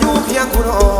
อยู่เพียงคุณอ